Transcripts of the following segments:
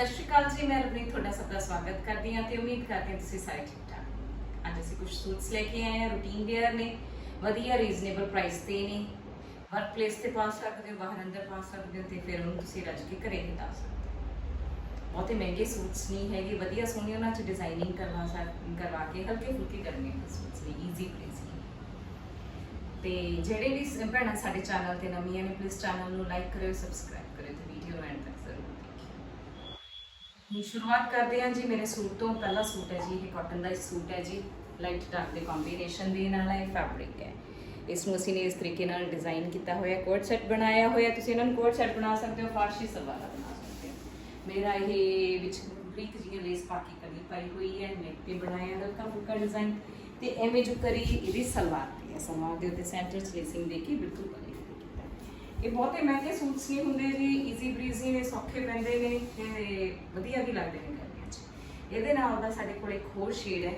ਸਤਿ ਸ਼੍ਰੀ ਅਕਾਲ ਜੀ, ਮੈਂ ਰਵਨੀਤ ਤੁਹਾਡਾ ਸਭ ਦਾ ਸਵਾਗਤ ਕਰਦੀ ਹਾਂ ਤੇ ਉਮੀਦ ਕਰਦੀ ਹਾਂ ਤੁਸੀਂ ਸਾਰੇ ਠੀਕ ਠਾਕ ਅੱਜ ਅਸੀਂ ਕੁਝ ਸੂਟਸ ਲੈ ਕੇ ਆਏ ਹਾਂ ਰੂਟੀਨ ਵੇਅਰ ਨੇ, ਵਧੀਆ ਰੀਜ਼ਨੇਬਲ ਪ੍ਰਾਈਸ ਤੇ ਨੇ। ਵਰਕ ਪਲੇਸ ਤੇ ਪਾ ਸਕਦੇ ਹੋ, ਬਾਹਰ ਅੰਦਰ ਪਾ ਸਕਦੇ ਹੋ ਤੇ ਫਿਰ ਉਹਨੂੰ ਤੁਸੀਂ ਰੱਜ ਕੇ ਘਰੇ ਹੀ ਲਾ ਸਕਦੇ ਹੋ। ਬਹੁਤੇ ਮਹਿੰਗੇ ਸੂਟਸ ਨਹੀਂ ਹੈਗੇ, ਵਧੀਆ ਸੋਹਣੇ ਉਹਨਾਂ 'ਚ ਡਿਜ਼ਾਈਨਿੰਗ ਕਰਵਾ ਸਕ, ਕਰਵਾ ਕੇ ਹਲਕੇ ਫੁਲਕੇ ਕਰਨੇ ਸੂਟਸ ਨੇ ਈਜ਼ੀ ਪ੍ਰਾਈਸ ਤੇ ਜਿਹੜੇ ਵੀ ਭੈਣਾਂ ਸਾਡੇ ਚੈਨਲ ਤੇ ਨਵੀਆਂ ਨੇ ਪਲੀਜ਼ ਚੈਨਲ ਨੂੰ ਲਾਈਕ ਕਰਿਓ ਸਬਸਕ੍ਰਾਈਬ ਕਰਿਓ ਤੇ ਵੀਡੀਓ ਨੂੰ ਐਂਡ ਤੱਕ ਜ਼ਰੂਰ ਸ਼ੁਰੂਆਤ ਕਰਦੇ ਹਾਂ ਜੀ। ਮੇਰੇ ਸੂਟ ਤੋਂ ਪਹਿਲਾ ਸੂਟ ਹੈ ਜੀ, ਇਹ ਕਾਟਨ ਦਾ ਇੱਕ ਸੂਟ ਹੈ ਜੀ। ਲਾਈਟ ਡਾਰਕ ਦੇ ਕੰਬੀਨੇਸ਼ਨ ਦੇ ਨਾਲ ਹੈ ਫੈਬਰਿਕ ਹੈ। ਇਸ ਨੂੰ ਅਸੀਂ ਨੇ ਇਸ ਤਰੀਕੇ ਨਾਲ ਡਿਜ਼ਾਈਨ ਕੀਤਾ ਹੋਇਆ ਕੋਟ ਸੈਟ ਬਣਾਇਆ ਹੋਇਆ ਤੁਸੀਂ ਇਹਨਾਂ ਨੂੰ ਕੋਟ ਸੈਟ ਬਣਾ ਸਕਦੇ ਹੋ, ਫਾਰਸੀ ਸਲਵਾਰ ਬਣਾ ਸਕਦੇ ਹੋ। ਮੇਰਾ ਇਹ ਵਿੱਚ ਬਰੀਕ ਜਿਹੀ ਲੇਸ ਪਾ ਕੇ ਕਲੀ ਪਾਈ ਹੋਈ ਹੈ ਨੈਕ ਤੇ ਬਣਾਇਆ ਹਲਕਾ ਫੁਲਕਾ ਡਿਜ਼ਾਈਨ ਤੇ ਐਵੇਂ ਜੋ ਕਰੀ, ਇਹਦੀ ਸਲਵਾਰ ਦੀ ਹੈ। ਸਲਵਾਰ ਦੇ ਉੱਤੇ ਸੈਂਟਰ ਚ ਲੇਸਿੰਗ ਦੇ ਕੇ ਬਿਲਕੁਲ ਇਹ ਬਹੁਤੇ ਮਹਿੰਗੇ ਸੂਟਸ ਨਹੀਂ ਹੁੰਦੇ ਜੀ ਈਜ਼ੀ ਬਰੀਜ਼ੀ ਨੇ, ਸੌਖੇ ਪੈਂਦੇ ਨੇ ਤੇ ਵਧੀਆ ਵੀ ਲੱਗਦੇ ਨੇ ਗਰਮੀਆਂ 'ਚ। ਇਹਦੇ ਨਾਲ ਦਾ ਸਾਡੇ ਕੋਲ ਇੱਕ ਹੋਰ ਸ਼ੇਡ ਹੈ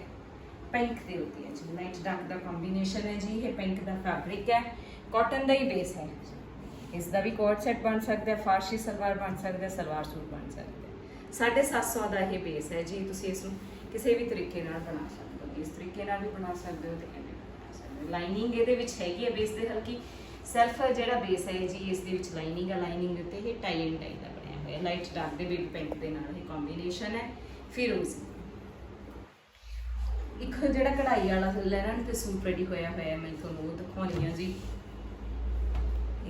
ਪਿੰਕ ਦੇ ਉੱਤੇ ਹੈ ਜੀ। ਲਾਈਟ ਡਾਰਕ ਦਾ ਕੰਬੀਨੇਸ਼ਨ ਹੈ ਜੀ, ਇਹ ਪਿੰਕ ਦਾ ਫੈਬਰਿਕ ਹੈ ਕਾਟਨ ਦਾ ਹੀ ਬੇਸ ਹੈ। ਇਸ ਦਾ ਵੀ ਕੋਟ ਸੈਟ ਬਣ ਸਕਦਾ ਹੈ, ਫਾਰਸੀ ਸਲਵਾਰ ਬਣ ਸਕਦਾ ਹੈ, ਸਲਵਾਰ ਸੂਟ ਬਣ ਸਕਦਾ ਹੈ। 750 ਦਾ ਇਹ ਬੇਸ ਹੈ ਜੀ, ਤੁਸੀਂ ਇਸ ਨੂੰ ਕਿਸੇ ਵੀ ਤਰੀਕੇ ਨਾਲ ਬਣਾ ਸਕਦੇ ਹੋ। ਇਸ ਤਰੀਕੇ ਨਾਲ ਵੀ ਬਣਾ ਸਕਦੇ ਹੋ ਤੇ ਐਵੇਂ ਵੀ ਬਣਾ ਸਕਦੇ ਹੋ। ਲਾਈਨਿੰਗ ਇਹਦੇ ਵਿੱਚ ਹੈਗੀ ਹੈ ਬੇਸ ਦੇ ਹਲਕੀ ਸੈਲਫ ਜਿਹੜਾ ਬੇਸ ਹੈ ਜੀ, ਇਸ ਦੇ ਵਿੱਚ ਲਾਈਨਿੰਗ ਆ ਲਾਈਨਿੰਗ ਦੇ ਉੱਤੇ ਇਹ ਟਾਈ ਐਂਡ ਟਾਈ ਦਾ ਬਣਿਆ ਹੋਇਆ। ਲਾਈਟ ਡਾਰਕ ਦੇ ਬੇਬੀ ਪਿੰਕ ਦੇ ਨਾਲ ਇਹ ਕੰਬੀਨੇਸ਼ਨ ਹੈ। ਫਿਰੋਜ਼ੀ ਇੱਕ ਜਿਹੜਾ ਕਢਾਈ ਵਾਲਾ ਲੈਣਾ ਤੇ ਸੂਟ ਰੈਡੀ ਹੋਇਆ ਹੋਇਆ, ਮੈਂ ਤੁਹਾਨੂੰ ਉਹ ਦਿਖਾਉਣੀ ਆ ਜੀ।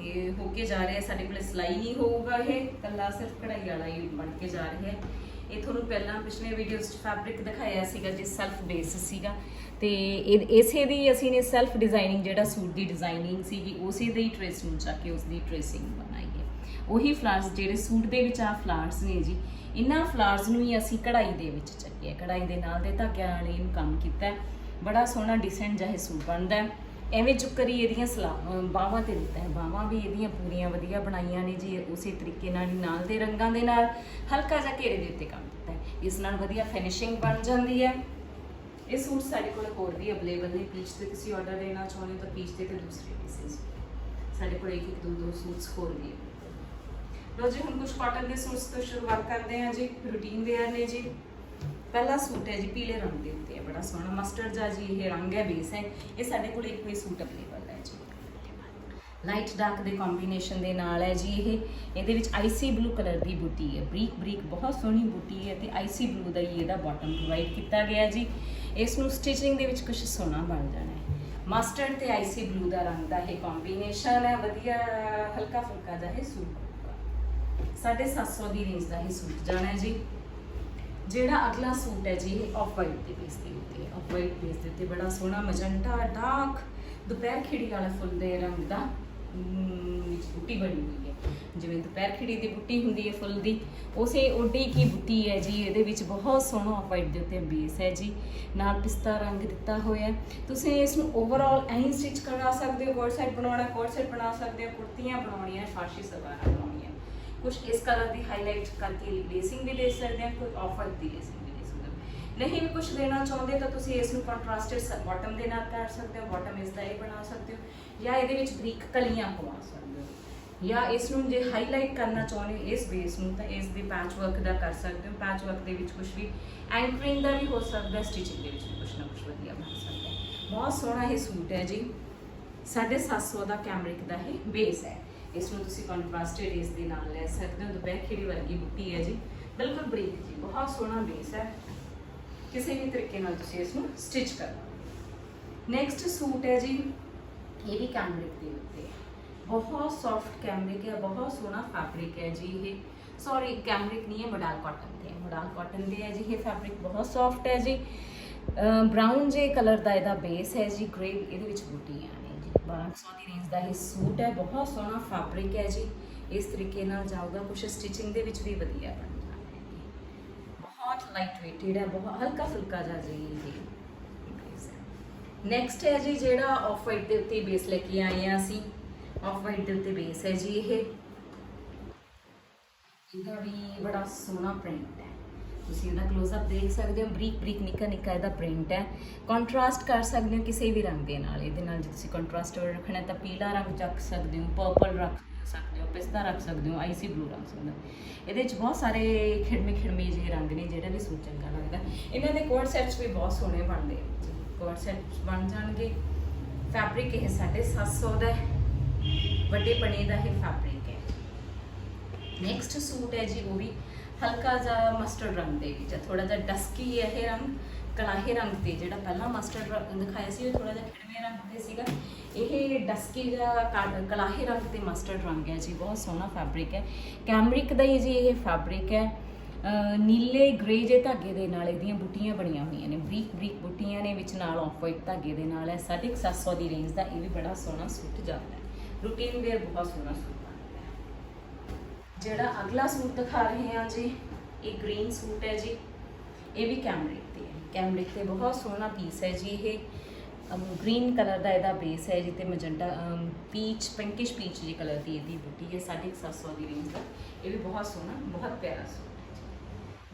ਇਹ ਹੋ ਕੇ ਜਾ ਰਿਹਾ, ਸਾਡੇ ਕੋਲ ਸਿਲਾਈ ਨਹੀਂ ਹੋਊਗਾ ਇਹ ਕੱਲਾ ਸਿਰਫ ਕਢਾਈ ਵਾਲਾ ਹੀ ਬਣ ਕੇ ਜਾ ਰਿਹਾ ਹੈ। ਇਹ ਤੁਹਾਨੂੰ ਪਹਿਲਾਂ ਪਿਛਲੇ ਵੀਡੀਓਜ਼ 'ਚ ਫੈਬਰਿਕ ਦਿਖਾਇਆ ਸੀਗਾ ਜੇ ਸੈਲਫ ਬੇਸ ਸੀਗਾ। ਤੇ ਇਹ- ਇਸੇ ਦੀ ਅਸੀਂ ਨੇ ਸੈਲਫ ਡਿਜ਼ਾਈਨਿੰਗ ਜਿਹੜਾ ਸੂਟ ਦੀ ਡਿਜ਼ਾਈਨਿੰਗ ਸੀਗੀ, ਉਸੇ ਦੇ ਹੀ ਟ੍ਰੇਸ ਨੂੰ ਚੱਕ ਕੇ ਉਸ ਦੀ ਟ੍ਰੇਸਿੰਗ ਬਣਾਈ ਹੈ। ਉਹੀ ਫਲਾਰਸ ਜਿਹੜੇ ਸੂਟ ਦੇ ਵਿੱਚ ਆ ਫਲਾਰਸ ਨੇ ਜੀ। ਇਹਨਾਂ ਫਲਾਰਸ ਨੂੰ ਹੀ ਅਸੀਂ ਕਢਾਈ ਦੇ ਵਿੱਚ ਚੱਕਿਆ। ਕਢਾਈ ਦੇ ਨਾਲ ਦੇ ਧਾਗਿਆਂ ਨਾਲ ਇਹਨੂੰ ਕੰਮ ਕੀਤਾ ਬੜਾ ਸੋਹਣਾ ਡਿਸੈਂਟ ਜਿਹਾ ਸੂਟ ਬਣਦਾ ਹੈ। ਐਵੇਂ ਚੁੱਕਰੀ ਇਹਦੀਆਂ ਸਲਾ ਬਾਹਾਂ ਤੇ ਦਿੱਤਾ ਹੈ। ਬਾਹਾਂ ਵੀ ਇਹਦੀਆਂ ਪੂਰੀਆਂ ਵਧੀਆ ਬਣਾਈਆਂ ਨੇ ਜੀ, ਉਸੇ ਤਰੀਕੇ ਨਾਲ ਹੀ ਨਾਲ ਦੇ ਰੰਗਾਂ ਦੇ ਨਾਲ ਹਲਕਾ ਜਿਹਾ ਘੇਰੇ ਦੇ ਉੱਤੇ ਕੰਮ ਦਿੱਤਾ ਹੈ। ਇਸ ਨਾਲ ਵਧੀਆ ਫਿਨਿਸ਼ਿੰਗ ਬਣ ਜਾਂਦੀ ਹੈ। ਇਹ ਸੂਟ ਸਾਡੇ ਕੋਲ ਹੋਰ ਵੀ ਅਵੇਲੇਬਲ ਨੇ। ਪੀਚ ਤੇ ਤੁਸੀਂ ਆਰਡਰ ਦੇਣਾ ਚਾਹੁੰਦੇ ਹੋ ਤਾਂ ਪੀਚ ਤੇ ਤੇ ਦੂਸਰੇ ਪੀਸਿਸ ਸਾਡੇ ਕੋਲ ਇੱਕ ਇੱਕ, ਦੋ ਦੋ ਸੂਟਸ ਹੋਰ ਵੀ available ਲੋ ਜੀ, ਹੁਣ ਕੁਝ ਕਾਟਨ ਦੇ ਸੂਟਸ ਤੋਂ ਸ਼ੁਰੂਆਤ ਕਰਦੇ ਹਾਂ ਜੀ। ਰੂਟੀਨ ਵੇਅਰ ਨੇ ਜੀ। ਪਹਿਲਾ ਸੂਟ ਹੈ ਜੀ, ਪੀਲੇ ਰੰਗ ਦੇ ਉੱਤੇ ਹੈ, ਬੜਾ ਸੋਹਣਾ। ਮਸਟਰਡ ਜਿਹਾ ਜੀ ਇਹ ਰੰਗ ਹੈ ਬੇਸ ਹੈ। ਇਹ ਸਾਡੇ ਕੋਲ ਇੱਕ ਹੀ ਸੂਟ ਅਵੇਲੇਬਲ ਹੈ ਜੀ। ਲਾਈਟ ਡਾਰਕ ਦੇ ਕੰਬੀਨੇਸ਼ਨ ਦੇ ਨਾਲ ਹੈ ਜੀ ਇਹ। ਇਹਦੇ ਵਿੱਚ ਆਈਸੀ ਬਲੂ ਕਲਰ ਦੀ ਬੂਟੀ ਹੈ। ਬਰੀਕ ਬਰੀਕ ਬਹੁਤ ਸੋਹਣੀ ਬੂਟੀ ਹੈ ਤੇ ਆਈਸੀ ਬਲੂ ਦਾ ਹੀ ਇਹਦਾ ਬਾਟਮ ਪ੍ਰੋਵਾਈਡ ਕੀਤਾ ਗਿਆ ਜੀ। ਇਸ ਨੂੰ ਸਟਿਚਿੰਗ ਦੇ ਵਿੱਚ ਕੁਝ ਸੋਹਣਾ ਬਣ ਜਾਣਾ ਹੈ। ਮਸਟਰਡ ਤੇ ਆਈਸੀ ਬਲੂ ਦਾ ਰੰਗ ਦਾ ਇਹ ਕੰਬੀਨੇਸ਼ਨ ਹੈ। ਵਧੀਆ ਹਲਕਾ ਫੁਲਕਾ ਜਿਹਾ ਇਹ ਸੂਟ ਹੋਊਗਾ। 750 ਦੀ ਰੇਂਜ ਦਾ ਇਹ ਸੂਟ ਜਾਣਾ ਹੈ ਜੀ। ਜਿਹੜਾ ਅਗਲਾ ਸੂਟ ਹੈ ਜੀ ਇਹ ਆਫ ਵਾਈਟ ਦੇ ਬੇਸ ਦੇ ਉੱਤੇ ਆਫ ਵਾਈਟ ਬੇਸ ਦੇ ਉੱਤੇ ਬੜਾ ਸੋਹਣਾ ਮਜੰਟਾ ਡਾਰਕ ਦੁਪਹਿਰ ਖਿੜੀ ਵਾਲਾ ਫੁੱਲ ਦੇ ਰੰਗ ਦਾ ਅਮ, ਵਿੱਚ ਬੁੱਟੀ ਬਣੀ ਹੋਈ ਹੈ। ਜਿਵੇਂ ਦੁਪਹਿਰ ਖਿੜੀ ਦੀ ਬੁੱਟੀ ਹੁੰਦੀ ਹੈ ਫੁੱਲ ਦੀ ਉਸੇ ਓਡੀ ਕੀ ਬੁੱਟੀ ਹੈ ਜੀ ਇਹਦੇ ਵਿੱਚ ਬਹੁਤ ਸੋਹਣਾ ਆਫ ਵਾਈਟ ਦੇ ਉੱਤੇ ਬੇਸ ਹੈ ਜੀ। ਨਾਲ ਪਿਸਤਾ ਰੰਗ ਦਿੱਤਾ ਹੋਇਆ ਤੁਸੀਂ ਇਸ ਨੂੰ ਓਵਰਆਲ ਐਂ ਸਟਿਚ ਕਰਾ ਸਕਦੇ ਹੋ ਕੋਟ ਸੈਟ ਬਣਾਉਣਾ ਕੋਟ ਸੈਟ ਬਣਾ ਸਕਦੇ ਹੋ ਕੁੜਤੀਆਂ ਬਣਾਉਣੀਆਂ ਫਾਰਸੀ ਸਲਵਾਰਾਂ ਬਣਾਉਣੀਆਂ। ਕੁਝ ਇਸ ਕਲਰ ਦੀ ਹਾਈਲਾਈਟ ਕਰਕੇ ਲੇਸਿੰਗ ਵੀ ਦੇ ਸਕਦੇ ਹਾਂ ਕੋਈ ਆਫਰ ਦੀ ਲੇਸਿੰਗ ਵੀ ਦੇ ਸਕਦੇ ਹੋ ਨਹੀਂ ਵੀ ਕੁਝ ਦੇਣਾ ਚਾਹੁੰਦੇ ਤਾਂ ਤੁਸੀਂ ਇਸ ਨੂੰ ਕੰਟਰਾਸਟਡ ਬਾਟਮ ਦੇ ਨਾਲ ਕਰ ਸਕਦੇ ਹੋ ਬਾਟਮ ਇਸ ਦਾ ਇਹ ਬਣਾ ਸਕਦੇ ਹੋ, ਜਾਂ ਇਹਦੇ ਵਿੱਚ ਬਰੀਕ ਕਲੀਆਂ ਪਵਾ ਸਕਦੇ ਹੋ। ਜਾਂ ਇਸ ਨੂੰ ਜੇ ਹਾਈਲਾਈਟ ਕਰਨਾ ਚਾਹੁੰਦੇ ਹੋ ਇਸ ਬੇਸ ਨੂੰ, ਤਾਂ ਇਸ ਦੇ ਪੈਚ ਵਰਕ ਦਾ ਕਰ ਸਕਦੇ ਹੋ। ਪੈਚ ਵਰਕ ਦੇ ਵਿੱਚ ਕੁਝ ਵੀ ਐਂਕਰਿੰਗ ਦਾ ਵੀ ਹੋ ਸਕਦਾ ਸਟਿਚਿੰਗ ਦੇ ਵਿੱਚ ਵੀ ਕੁਝ ਨਾ ਕੁਝ ਵਧੀਆ ਬਣ ਸਕਦਾ ਬਹੁਤ ਸੋਹਣਾ ਇਹ ਸੂਟ ਹੈ ਜੀ। 750 ਦਾ ਕੈਮਰਿਕ ਦਾ ਇਹ ਬੇਸ ਹੈ। ਇਸ ਨੂੰ ਤੁਸੀਂ ਕੰਟਰਾਸਟਡ ਇਸ ਦੇ ਨਾਲ ਲੈ ਸਕਦੇ ਹੋ। ਦੁਪਹਿਰ ਖਿੜੀ ਵਰਗੀ ਬੁੱਟੀ ਹੈ ਜੀ। ਬਿਲਕੁਲ ਬਰੀਕ ਜੀ, ਬਹੁਤ ਸੋਹਣਾ ਬੇਸ ਹੈ। ਕਿਸੇ ਵੀ ਤਰੀਕੇ ਨਾਲ ਤੁਸੀਂ ਇਸ ਨੂੰ ਸਟਿਚ ਕਰਨਾ ਨੈਕਸਟ ਸੂਟ ਹੈ ਜੀ, ਇਹ ਵੀ ਕੈਮਰਿਕ ਦੇ ਉੱਤੇ। ਬਹੁਤ ਸੌਫਟ ਕੈਮਰਿਕ ਹੈ, ਬਹੁਤ ਸੋਹਣਾ ਫੈਬਰਿਕ ਹੈ ਜੀ ਇਹ। ਸੌਰੀ ਕੈਮਰਿਕ ਨਹੀਂ ਹੈ, ਮੋਡਲ ਕਾਟਨ ਦੇ ਹੈ। ਮੋਡਲ ਕਾਟਨ ਦੇ ਹੈ ਜੀ, ਇਹ ਫੈਬਰਿਕ ਬਹੁਤ ਸੌਫਟ ਹੈ ਜੀ। ਬ੍ਰਾਊਨ ਜੇ ਕਲਰ ਦਾ ਇਹਦਾ ਬੇਸ ਹੈ ਜੀ ਗ੍ਰੇ ਇਹਦੇ ਵਿੱਚ ਬੂਟੀਆਂ ਨੇ ਜੀ। 1200 ਦੀ ਰੇਂਜ ਦਾ ਇਹ ਸੂਟ ਹੈ, ਬਹੁਤ ਸੋਹਣਾ ਫੈਬਰਿਕ ਹੈ ਜੀ। ਇਸ ਤਰੀਕੇ ਨਾਲ ਜਾਊਗਾ ਕੁਝ ਸਟਿਚਿੰਗ ਦੇ ਵਿੱਚ ਵੀ ਵਧੀਆ ਬਣ ਜਾਣਾ ਹੈ ਜੀ। ਬਹੁਤ ਲਾਈਟ weighted ਹੈ, ਬਹੁਤ ਹਲਕਾ ਫੁਲਕਾ ਜਿਹਾ ਜੀ ਇਹ ਨੈਕਸਟ ਹੈ। ਜੀ, ਜਿਹੜਾ ਆਫ ਵਾਈਟ ਦੇ ਉੱਤੇ ਬੇਸ ਲੈ ਕੇ ਆਏ ਆ ਅਸੀਂ। ਆਫ ਵਾਈਟ ਦੇ ਉੱਤੇ ਬੇਸ ਹੈ ਜੀ ਇਹ। ਇਹਦਾ ਵੀ ਬੜਾ ਸੋਹਣਾ ਪ੍ਰਿੰਟ ਹੈ। ਤੁਸੀਂ ਇਹਦਾ ক্লোਜ਼-ਅਪ ਦੇਖ ਸਕਦੇ ਹੋ, ਬਰੀਕ ਬਰੀਕ, ਨਿੱਕਾ ਨਿੱਕਾ ਇਹਦਾ ਪ੍ਰਿੰਟ ਹੈ। ਕੰਟਰਾਸਟ ਕਰ ਸਕਦੇ ਹੋ ਕਿਸੇ ਵੀ ਰੰਗ ਦੇ ਨਾਲ। ਇਹਦੇ ਨਾਲ ਜੇ ਤੁਸੀਂ ਕੰਟਰਾਸਟ ਰੱਖਣਾ ਤਾਂ ਪੀਲਾ ਰੰਗ ਚੱਕ ਸਕਦੇ ਹੋ ਪਰਪਲ ਰੱਖ ਸਕਦੇ ਹੋ, ਪਿਸਤਾ ਰੱਖ ਸਕਦੇ ਹੋ ਆਈਸੀ ਬਲੂ ਰੱਖ ਸਕਦੇ ਹੋ। ਇਹਦੇ ਵਿੱਚ ਬਹੁਤ ਸਾਰੇ ਖਿੜਮੇ ਖਿੜਮੇ ਜਿਹੇ ਰੰਗ ਨੇ, ਜਿਹੜਾ ਵੀ ਸੂਟ ਚੰਗਾ ਲੱਗਦਾ। ਇਹਨਾਂ ਦੇ ਕੋਟ ਸੈਟਸ ਵੀ ਬਹੁਤ ਸੋਹਣੇ ਬਣਦੇ ਕੋਟ ਸੈਟਸ ਬਣ ਜਾਣਗੇ। ਫੈਬਰਿਕ ਇਹ 750 ਦਾ ਹੈ। ਵੱਡੇ ਪਣੇ ਦਾ ਇਹ ਫੈਬਰਿਕ ਹੈ। ਨੈਕਸਟ ਸੂਟ ਹੈ ਜੀ, ਉਹ ਵੀ ਹਲਕਾ ਜਿਹਾ ਮਸਟਰਡ ਰੰਗ ਦੇ ਵਿੱਚ ਥੋੜਾ ਜਿਹਾ ਡਸਕੀ ਹੈ ਇਹ ਰੰਗ ਕਲਾਹੇ ਰੰਗ ਤੇ ਜਿਹੜਾ ਪਹਿਲਾਂ ਮਸਟਰਡ ਰੰਗ ਦਿਖਾਇਆ ਸੀ, ਉਹ ਥੋੜਾ ਜਿਹਾ ਖਿੜਵੇਂ ਰੰਗ ਤੇ ਸੀਗਾ। ਇਹ ਡਸਕੀ ਜਿਹਾ ਕਲਾਹੇ ਰੰਗ ਤੇ ਮਸਟਰਡ ਰੰਗ ਹੈ ਜੀ, ਬਹੁਤ ਸੋਹਣਾ ਫੈਬਰਿਕ ਹੈ। ਕੈਮਰਿਕ ਦਾ ਹੀ ਜੀ ਇਹ ਫੈਬਰਿਕ ਹੈ। ਨੀਲੇ ਗ੍ਰੇ ਜੇ ਧਾਗੇ ਦੇ ਨਾਲ ਇਹਦੀਆਂ ਬੁੱਟੀਆਂ ਬਣੀਆਂ ਹੋਈਆਂ ਨੇ, ਬਰੀਕ ਬਰੀਕ ਬੁੱਟੀਆਂ ਨੇ, ਵਿੱਚ ਨਾਲ ਆਫ ਵਾਈਟ ਧਾਗੇ ਦੇ ਨਾਲ ਹੈ। 750 ਦੀ ਰੇਂਜ ਦਾ ਇਹ ਵੀ ਬੜਾ ਸੋਹਣਾ ਸੂਟ ਜਾਂਦਾ ਹੈ। ਰੂਟੀਨ ਵੇਅਰ ਬਹੁਤ ਸੋਹਣਾ ਸੂਟ ਜਿਹੜਾ ਅਗਲਾ ਸੂਟ ਦਿਖਾ ਰਹੇ ਹਾਂ ਜੀ, ਇਹ ਗ੍ਰੀਨ ਸੂਟ ਹੈ ਜੀ। ਇਹ ਵੀ ਕੈਮਰਿਕ ਤੇ ਹੈ। ਕੈਮਰਿਕ ਤੇ ਬਹੁਤ ਸੋਹਣਾ ਪੀਸ ਹੈ ਜੀ ਇਹ। ਗ੍ਰੀਨ ਕਲਰ ਦਾ ਇਹਦਾ ਬੇਸ ਹੈ ਜੀ ਤੇ ਮਜੰਟਾ ਪੀਚ ਪਿੰਕਿਸ਼ ਪੀਚ ਜੀ ਕਲਰ ਦੀ ਇਹਦੀ ਬੁੱਟੀ ਹੈ 750 ਦੀ ਰੇਂਜ ਦਾ ਇਹ ਵੀ ਬਹੁਤ ਸੋਹਣਾ, ਬਹੁਤ ਪਿਆਰਾ ਸੂਟ ਹੈ ਜੀ।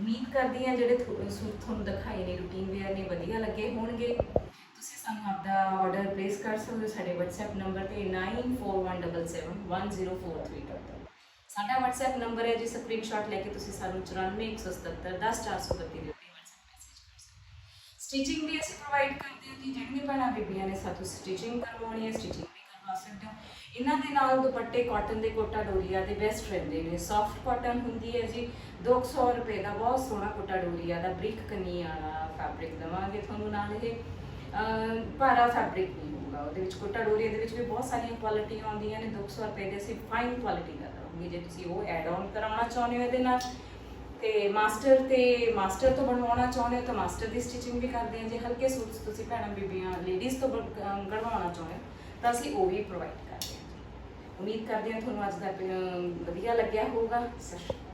ਉਮੀਦ ਕਰਦੀ ਹਾਂ ਜਿਹੜੇ ਸੂਟ ਤੁਹਾਨੂੰ ਦਿਖਾਏ ਨੇ ਰੂਟੀਨ ਵੇਅਰ ਨੇ, ਵਧੀਆ ਲੱਗੇ ਹੋਣਗੇ। ਤੁਸੀਂ ਸਾਨੂੰ ਆਪਦਾ ਆਰਡਰ ਪਲੇਸ ਕਰ ਸਕਦੇ ਹੋ ਸਾਡੇ WhatsApp ਨੰਬਰ ਤੇ 9417710432 ਸਾਡਾ WhatsApp ਨੰਬਰ ਹੈ ਜੀ ਸਕਰੀਨਸ਼ਾਟ ਲੈ ਕੇ ਤੁਸੀਂ ਸਾਨੂੰ 94177 10432 ਦੇ ਉੱਤੇ WhatsApp ਮੈਸੇਜ ਕਰ ਸਕਦੇ ਹੋ। ਸਟਿਚਿੰਗ ਵੀ ਅਸੀਂ ਪ੍ਰੋਵਾਈਡ ਕਰਦੇ ਹਾਂ ਜੀ ਜਿਹੜੀਆਂ ਭੈਣਾਂ ਬੀਬੀਆਂ ਨੇ ਸਾਥੋਂ ਸਟਿਚਿੰਗ ਕਰਵਾਉਣੀ ਹੈ ਸਟਿਚਿੰਗ ਵੀ ਕਰਵਾ ਸਕਦੇ ਹੋ। ਇਹਨਾਂ ਦੇ ਨਾਲ ਦੁਪੱਟੇ ਕਾਟਨ ਦੇ ਕੋਟਾ ਡੋਰੀਆ ਦੇ ਬੈਸਟ ਰਹਿੰਦੇ ਨੇ। ਸੌਫਟ ਕਾਟਨ ਹੁੰਦੀ ਹੈ ਜੀ 200 ਰੁਪਏ ਦਾ ਬਹੁਤ ਸੋਹਣਾ ਕੋਟਾ ਡੋਰੀਆ ਦਾ ਬ੍ਰਿਕ ਕਨੀ ਵਾਲਾ ਫੈਬਰਿਕ ਦਵਾਂਗੇ ਤੁਹਾਨੂੰ ਨਾਲ ਇਹ। ਭਾਰਾ ਫੈਬਰਿਕ ਨਹੀਂ ਹੋਊਗਾ, ਉਹਦੇ ਵਿੱਚ ਕੋਟਾ ਡੋਰੀਆ ਦੇ ਵਿੱਚ ਵੀ ਬਹੁਤ ਸਾਰੀਆਂ ਕੁਆਲਿਟੀਆਂ ਆਉਂਦੀਆਂ ਨੇ 200 ਰੁਪਏ ਦੇ ਅਸੀਂ ਫਾਈਨ ਕੁਆਲਿਟੀ ਦਾ ਦਵਾਂਗੇ ਜੇ ਤੁਸੀਂ ਉਹ ਐਡ ਆਨ ਕਰਾਉਣਾ ਚਾਹੁੰਦੇ ਹੋ ਇਹਦੇ ਨਾਲ। ਤੇ ਮਾਸਟਰ ਤੇ ਮਾਸਟਰ ਤੋਂ ਬਣਵਾਉਣਾ ਚਾਹੁੰਦੇ ਹੋ ਤਾਂ ਮਾਸਟਰ ਦੀ ਸਟਿਚਿੰਗ ਵੀ ਕਰਦੇ ਹਾਂ ਜੇ ਹਲਕੇ ਸੂਟ ਤੁਸੀਂ ਭੈਣਾਂ ਬੀਬੀਆਂ ਲੇਡੀਜ਼ ਤੋਂ ਬਣ- ਚਾਹੁੰਦੇ ਹੋ, ਤਾਂ ਅਸੀਂ ਉਹ ਵੀ ਪ੍ਰੋਵਾਈਡ ਕਰਦੇ ਹਾਂ। ਉਮੀਦ ਕਰਦੇ ਹਾਂ ਤੁਹਾਨੂੰ ਅੱਜ ਦਾ ਵਧੀਆ ਲੱਗਿਆ ਹੋਊਗਾ। ਸਤਿ ਸ਼੍ਰੀ ਅਕਾਲ।